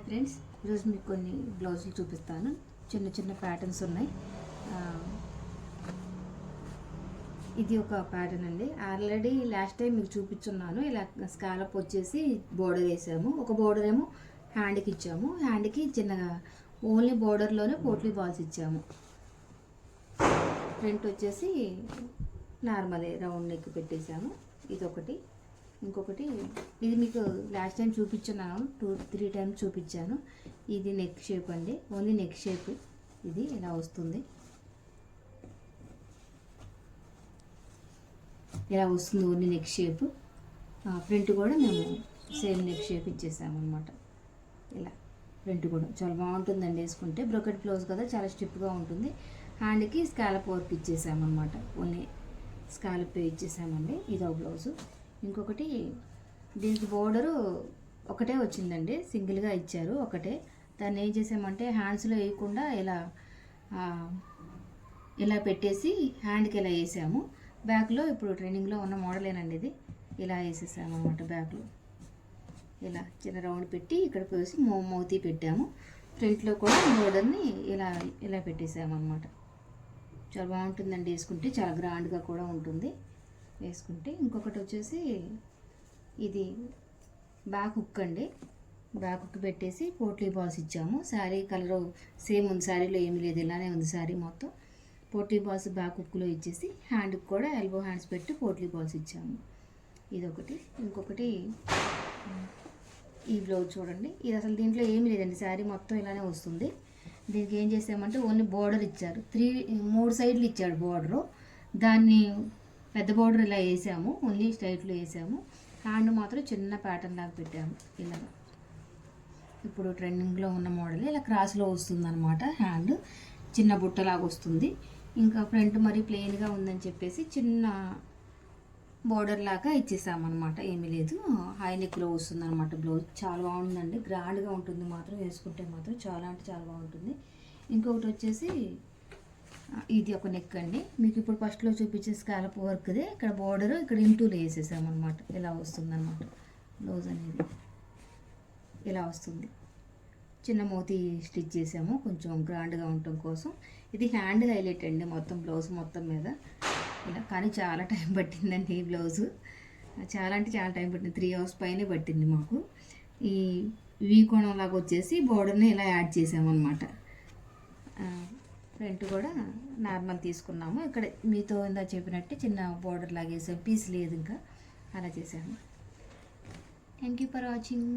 Hi friends ఈరోజు మీకు కొన్ని బ్లౌజులు చూపిస్తాను. చిన్న చిన్న ప్యాటర్న్స్ ఉన్నాయి. ఇది ఒక ప్యాటర్న్ అండి. ఆల్రెడీ లాస్ట్ టైం మీకు చూపించున్నాను ఇలా స్కాలప్ వచ్చేసి బోర్డర్ వేసాము. ఒక బోర్డర్ ఏమో హ్యాండ్కి ఇచ్చాము. హ్యాండ్కి చిన్నగా ఓన్లీ బోర్డర్లోనే పోట్లీ బాల్స్ ఇచ్చాము. ఫ్రంట్ వచ్చేసి నార్మల్ రౌండ్ నెక్ పెట్టేసాము. ఇది ఒకటి ఇంకొకటి ఇది మీకు లాస్ట్ టైం చూపించున్నాను. టూ త్రీ టైమ్స్ చూపించాను. ఇది నెక్ షేప్ అండి. ఓన్లీ నెక్ షేప్ ఇది ఇలా వస్తుంది. ఇలా వస్తుంది ఓన్లీ నెక్ షేప్ ఫ్రంట్ కూడా మేము సేమ్ నెక్ షేప్ ఇచ్చేసాము అనమాట ఇలా ఫ్రంట్ కూడా. చాలా బాగుంటుందండి వేసుకుంటే. బ్రోకెట్ బ్లౌజ్ కదా చాలా స్టిప్గా ఉంటుంది. హ్యాండ్కి స్కాలప్ వర్క్ ఇచ్చేసామన్నమాట. ఓన్లీ స్కాలప్ ఇచ్చేసామండి. ఇది ఒక బ్లౌజు ఇంకొకటి దీనికి బోర్డరు ఒకటే వచ్చిందండి సింగిల్గా ఇచ్చారు ఒకటే. దాన్ని ఏం చేసామంటే హ్యాండ్స్లో వేయకుండా ఇలా ఇలా పెట్టేసి హ్యాండ్కి ఇలా వేసాము. బ్యాక్లో ఇప్పుడు ట్రైనింగ్లో ఉన్న మోడలేనండి ఇది. ఇలా వేసేసాము అనమాట బ్యాక్లో. ఇలా చిన్న రౌండ్ పెట్టి ఇక్కడ పోసి మౌ మౌతి పెట్టాము. ఫ్రంట్లో కూడా బోర్డర్ని ఇలా ఇలా పెట్టేసాము అనమాట చాలా బాగుంటుందండి వేసుకుంటే చాలా గ్రాండ్గా కూడా ఉంటుంది. వేసుకుంటే ఇంకొకటి వచ్చేసి ఇది బ్యాక్ హుక్ అండి. బ్యాక్ హుక్ పెట్టేసి పోట్లీ బాల్స్ ఇచ్చాము. శారీ కలర్ సేమ్ ఉంది. శారీలో ఏమీ లేదు. ఇలానే ఉంది శారీ మొత్తం. పోట్లీ బాల్స్ బ్యాక్ హుక్లో ఇచ్చేసి హ్యాండ్కి కూడా ఎల్బో హ్యాండ్స్ పెట్టి పోట్లీ బాల్స్ ఇచ్చాము. ఇదొకటి. ఇంకొకటి ఈ బ్లౌజ్ చూడండి. ఇది అసలు దీంట్లో ఏమీ లేదండి. శారీ మొత్తం ఇలానే వస్తుంది. దీనికి ఏం చేసామంటే ఓన్లీ బోర్డర్ ఇచ్చారు. త్రీ మూడు సైడ్లు ఇచ్చాడు బోర్డరు. దాన్ని పెద్ద బోర్డర్ ఇలా వేసాము ఓన్లీ స్ట్రైట్లో వేసాము. హ్యాండ్ మాత్రం చిన్న ప్యాటర్న్ లాగా పెట్టాము ఇలా ఇప్పుడు ట్రెండింగ్లో ఉన్న మోడల్ ఇలా క్రాస్లో వస్తుంది అనమాట హ్యాండ్ చిన్న బుట్టలాగా వస్తుంది. ఇంకా ఫ్రంట్ మరి ప్లెయిన్గా ఉందని చెప్పేసి చిన్న బోర్డర్ లాగా ఇచ్చేసామన్నమాట. ఏమీ లేదు. హై నెక్లో వస్తుంది అనమాట బ్లౌజ్ చాలా బాగుందండి. గ్రాండ్గా ఉంటుంది మాత్రం. వేసుకుంటే మాత్రం చాలా అంటే చాలా బాగుంటుంది. ఇంకొకటి వచ్చేసి ఇది ఒక నెక్ అండి. మీకు ఇప్పుడు ఫస్ట్లో చూపించే స్కాలప్ వర్క్దే ఇక్కడ బోర్డర్ ఇక్కడ ఇంటూలు వేసేసామన్నమాట ఇలా వస్తుందన్నమాట. బ్లౌజ్ అనేది ఇలా వస్తుంది. చిన్న మోతి స్టిచ్ చేసాము. కొంచెం గ్రాండ్గా ఉండటం కోసం. ఇది హ్యాండ్ హైలైట్ అండి మొత్తం బ్లౌజ్ మొత్తం మీద. ఇలా కానీ చాలా టైం పట్టిందండి ఈ బ్లౌజు చాలా అంటే చాలా టైం పట్టింది. త్రీ అవర్స్ పైనే పట్టింది మాకు. ఈ వీ కోణం లాగా వచ్చేసి బోర్డర్ని ఇలా యాడ్ చేసామన్నమాట. ఫ్రంట్ కూడా నార్మల్ తీసుకున్నాము. ఇక్కడ మీతో ఇందా చెప్పినట్టు చిన్న బోర్డర్ లాగేసాం. పీస్ లేదు ఇంకా. అలా చేసాము థ్యాంక్ యూ ఫర్ వాచింగ్